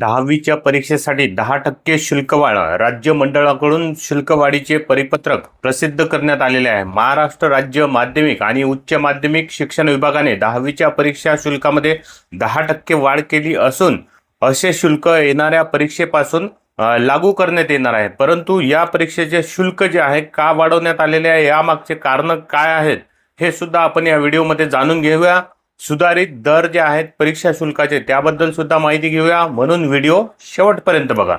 दहावीच्या परीक्षेसाठी दहा टक्के शुल्कवाढ. राज्य मंडळाकडून शुल्कवाढीचे परिपत्रक प्रसिद्ध करण्यात आलेले आहे. महाराष्ट्र राज्य माध्यमिक आणि उच्च माध्यमिक शिक्षण विभागाने दहावीच्या परीक्षा शुल्कामध्ये दहा टक्के वाढ केली असून असे शुल्क येणाऱ्या परीक्षेपासून लागू करण्यात येणार आहे. परंतु या परीक्षेचे शुल्क जे आहे का वाढवण्यात आलेले आहे यामागचे कारण काय आहेत हे सुद्धा आपण या व्हिडिओमध्ये जाणून घेऊया. सुधारित दर जे आहेत परीक्षा शुल्काचे त्याबद्दल सुद्धा माहिती घेऊया. म्हणून व्हिडिओ शेवटपर्यंत बघा.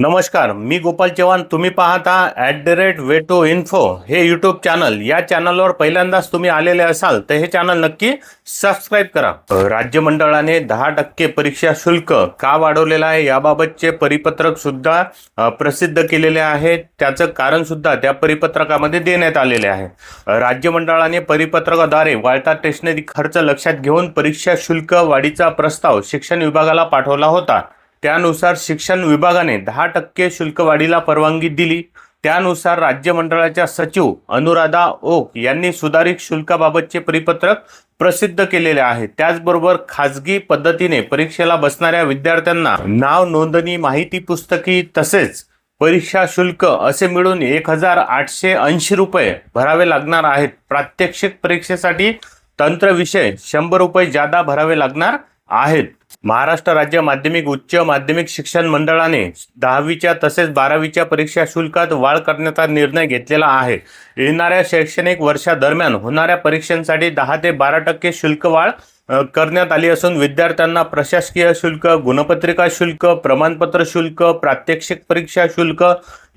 नमस्कार मी गोपाल चव्हाण. तुम्ही पाहता at the rate veto info हे यूट्यूब चॅनल या चॅनलवर पहिल्यांदाच तुम्ही आलेले असाल तर हे चॅनल नक्की सबस्क्राईब करा. राज्य मंडळाने दहा टक्के परीक्षा शुल्क का वाढवलेलं आहे याबाबतचे परिपत्रक सुद्धा प्रसिद्ध केलेले आहे. त्याचं कारण सुद्धा त्या परिपत्रकामध्ये देण्यात आलेले आहे. राज्य मंडळाने परिपत्रकाद्वारे वाढता स्टेशनरी खर्च लक्षात घेऊन परीक्षा शुल्क वाढीचा प्रस्ताव शिक्षण विभागाला पाठवला होता. त्यानुसार शिक्षण विभागाने दहा टक्के शुल्क वाढीला परवानगी दिली. त्यानुसार राज्य मंडळाच्या सचिव अनुराधा ओक यांनी सुधारित शुल्काबाबतचे परिपत्रक प्रसिद्ध केलेले आहे. त्याचबरोबर खाजगी पद्धतीने परीक्षेला बसणाऱ्या विद्यार्थ्यांना नाव नोंदणी माहिती पुस्तकी तसेच परीक्षा शुल्क असे मिळून एक हजार आठशे ऐंशी रुपये भरावे लागणार आहेत. प्रात्यक्षिक परीक्षेसाठी तंत्रविषय शंभर रुपये जादा भरावे लागणार आहेत. महाराष्ट्र राज्य माध्यमिक उच्च माध्यमिक शिक्षण मंडळाने दहावीच्या तसेच बारावीच्या परीक्षा शुल्कात वाढ करण्याचा निर्णय घेतलेला आहे. येणाऱ्या शैक्षणिक वर्षादरम्यान होणाऱ्या परीक्षांसाठी दहा ते बारा टक्के शुल्क वाढ करण्यात आली असून विद्यार्थ्यांना प्रशासकीय शुल्क गुणपत्रिका शुल्क प्रमाणपत्र शुल्क प्रात्यक्षिक परीक्षा शुल्क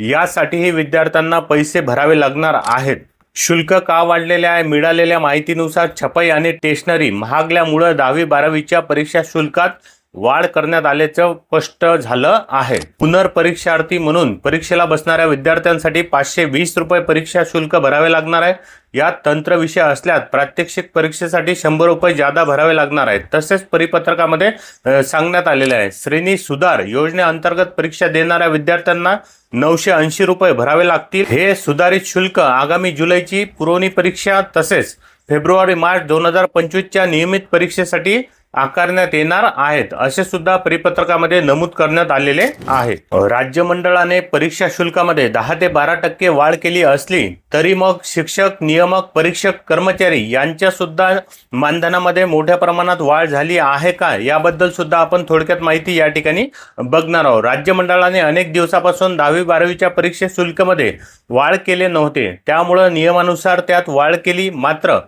यासाठीही विद्यार्थ्यांना पैसे भरावे लागणार आहेत. शुल्क का वाढलेले आहे? मिळालेल्या माहितीनुसार छपाई आणि स्टेशनरी महागल्यामुळं दहावी बारावीच्या परीक्षा शुल्कात वाढ करण्यात आल्याचं स्पष्ट झालं आहे. पुनर्परीक्षार्थी म्हणून परीक्षेला बसणाऱ्या विद्यार्थ्यांसाठी पाचशे वीस रुपये परीक्षा शुल्क भरावे लागणार आहे. यात तंत्र विषय असल्यास प्रात्यक्षिक परीक्षेसाठी शंभर रुपये जादा भरावे लागणार आहेत. तसेच परिपत्रकामध्ये सांगण्यात आलेले आहे. श्रेणी सुधार योजनेअंतर्गत परीक्षा देणाऱ्या विद्यार्थ्यांना नऊशे ऐंशी रुपये भरावे लागतील. हे सुधारित शुल्क आगामी जुलैची पुरवणी परीक्षा तसेच फेब्रुवारी मार्च दोन हजार पंचवीसच्या नियमित परीक्षेसाठी आकारण्यात येणार आहेत असे सुद्धा परिपत्रकामध्ये नमूद करण्यात आलेले आहे. राज्य मंडळाने परीक्षा शुल्कामध्ये दहा ते बारा टक्के वाढ केली असली तरी मग शिक्षक नियामक परीक्षक कर्मचारी यांच्या सुद्धा मानधनामध्ये मोठ्या प्रमाणात वाढ झाली आहे का? याबद्दल सुद्धा आपण थोडक्यात माहिती या ठिकाणी बघणार आहोत. राज्य मंडळाने अनेक दिवसापासून दहावी बारावीच्या परीक्षा शुल्कमध्ये वाढ केले नव्हते. त्यामुळं नियमानुसार त्यात वाढ केली मात्र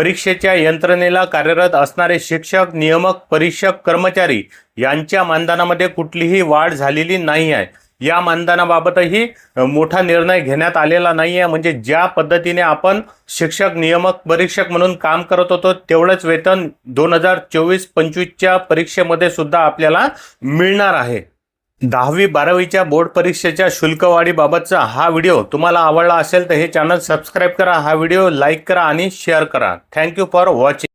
परीक्षेच्या यंत्रणेला कार्यरत असणारे शिक्षक नियामक परीक्षक कर्मचारी यांच्या मानधनामध्ये कुठलीही वाढ झालेली नाही आहे. या मानधनाबाबतही मोठा निर्णय घेण्यात आलेला नाही आहे. म्हणजे ज्या पद्धतीने आपण शिक्षक नियामक परीक्षक म्हणून काम करत होतो तेवढंच वेतन दोन हजार चोवीस पंचवीसच्या परीक्षेमध्ये सुद्धा आपल्याला मिळणार आहे. दहावी बारावीच्या बोर्ड परीक्षेच्या शुल्कवाढीबाबतचा हा व्हिडिओ तुम्हाला आवडला असेल तर हे चॅनल सबस्क्राईब करा हा व्हिडिओ लाईक करा आणि शेअर करा. Thank you for watching.